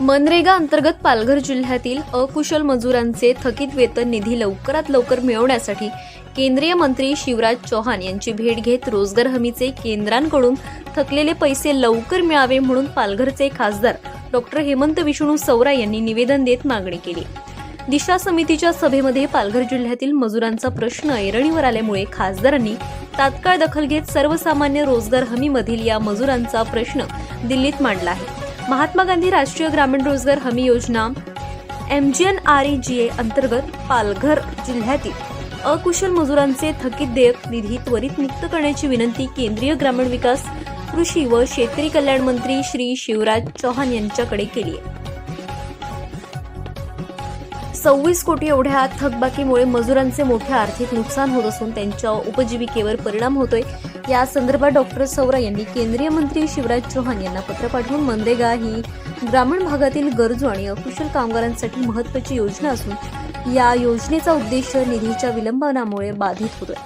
मनरेगा अंतर्गत पालघर जिल्ह्यातील अकुशल मजुरांचे थकीत वेतन निधी लवकरात लवकर मिळवण्यासाठी केंद्रीय मंत्री शिवराज चौहान यांची भेट घेत रोजगार हमीचे केंद्रांकडून थकलेले पैसे लवकर मिळावे म्हणून पालघरचे खासदार डॉक्टर हेमंत विष्णू सौरा यांनी निवेदन देत मागणी केली. दिशा समितीच्या सभेमध्ये पालघर जिल्ह्यातील मजुरांचा प्रश्न ऐरणीवर आल्यामुळे खासदारांनी तात्काळ दखल घेत सर्वसामान्य रोजगार हमीमधील या मजुरांचा प्रश्न दिल्लीत मांडला आहे. महात्मा गांधी राष्ट्रीय ग्रामीण रोजगार हमी योजना M G N R E G A अंतर्गत पालघर जिल्ह्यातील अकुशल मजुरांचे थकीत देयक निधी त्वरित मुक्त करण्याची विनंती केंद्रीय ग्रामीण विकास कृषी व शेतकरी कल्याण मंत्री श्री शिवराज चौहान यांच्याकडे केली आहे. सव्वीस कोटी एवढ्या थकबाकीमुळे मजुरांचे मोठे आर्थिक नुकसान होत असून त्यांच्या उपजीविकेवर परिणाम होतोय. या संदर्भात डॉक्टर सौरा यांनी केंद्रीय मंत्री शिवराज चौहान यांना पत्र पाठवून मनरेगा ही ग्रामीण भागातील गरजू आणि अकुशल कामगारांसाठी महत्वाची योजना असून या योजनेचा उद्देश निधीच्या विलंबनामुळे बाधित होतोय.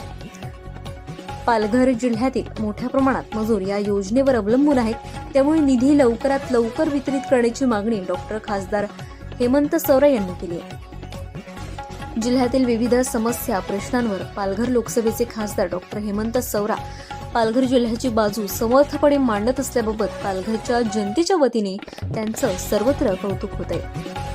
पालघर जिल्ह्यातील मोठ्या प्रमाणात मजूर या योजनेवर अवलंबून आहेत. त्यामुळे निधी लवकरात लवकर वितरित करण्याची मागणी डॉक्टर खासदार हेमंत सौरा यांनी केली आहे. जिल्ह्यातील विविध समस्या प्रश्नांवर पालघर लोकसभेचे खासदार डॉक्टर हेमंत सौरा पालघर जिल्ह्याची बाजू समर्थपणे मांडत असल्याबाबत पालघरच्या जनतेच्या वतीने त्यांचं सर्वत्र कौतुक होत आहे.